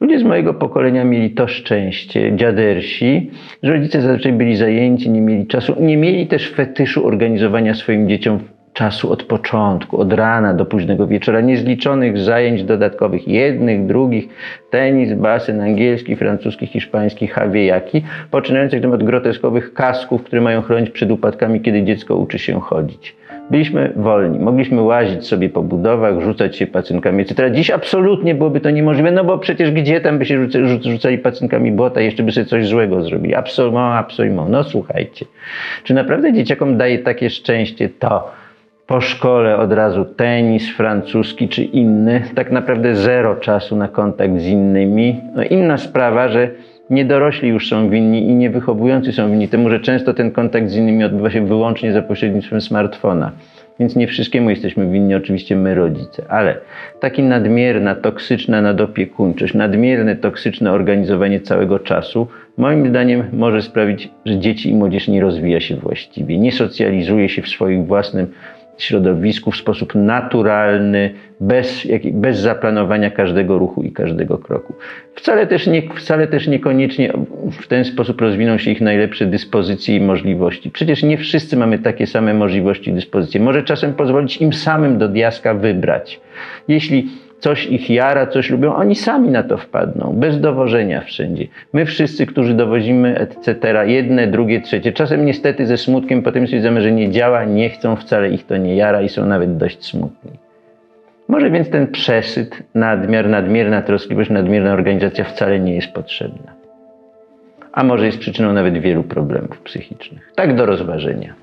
Ludzie z mojego pokolenia mieli to szczęście, dziadersi, że rodzice zazwyczaj byli zajęci, nie mieli czasu, nie mieli też fetyszu organizowania swoim dzieciom czasu od początku, od rana do późnego wieczora, niezliczonych zajęć dodatkowych, jednych, drugich, tenis, basen, angielski, francuski, hiszpański, hawiejaki, poczynających tym od groteskowych kasków, które mają chronić przed upadkami, kiedy dziecko uczy się chodzić. Byliśmy wolni, mogliśmy łazić sobie po budowach, rzucać się pacynkami, etc. Dziś absolutnie byłoby to niemożliwe, no bo przecież gdzie tam by się rzuca, rzuc, rzucali pacynkami błota, jeszcze by sobie coś złego zrobili. Absolument, absolument. No słuchajcie, czy naprawdę dzieciakom daje takie szczęście to, po szkole od razu tenis francuski czy inny, tak naprawdę zero czasu na kontakt z innymi. No inna sprawa, że niedorośli już są winni i niewychowujący są winni temu, że często ten kontakt z innymi odbywa się wyłącznie za pośrednictwem smartfona. Więc nie wszystkiemu jesteśmy winni, oczywiście my rodzice, ale taki nadmierna, toksyczna nadopiekuńczość, nadmierne, toksyczne organizowanie całego czasu, moim zdaniem może sprawić, że dzieci i młodzież nie rozwija się właściwie, nie socjalizuje się w swoim własnym środowisku w sposób naturalny, bez, bez zaplanowania każdego ruchu i każdego kroku. Wcale też, nie, wcale też niekoniecznie w ten sposób rozwiną się ich najlepsze dyspozycje i możliwości. Przecież nie wszyscy mamy takie same możliwości i dyspozycje. Może czasem pozwolić im samym do diaska wybrać. Jeśli coś ich jara, coś lubią, oni sami na to wpadną, bez dowożenia wszędzie. My wszyscy, którzy dowozimy, etc., jedne, drugie, trzecie, czasem niestety ze smutkiem, potem stwierdzamy, że nie działa, nie chcą, wcale ich to nie jara i są nawet dość smutni. Może więc ten przesyt, nadmiar, nadmierna troskliwość, nadmierna organizacja wcale nie jest potrzebna. A może jest przyczyną nawet wielu problemów psychicznych. Tak do rozważenia.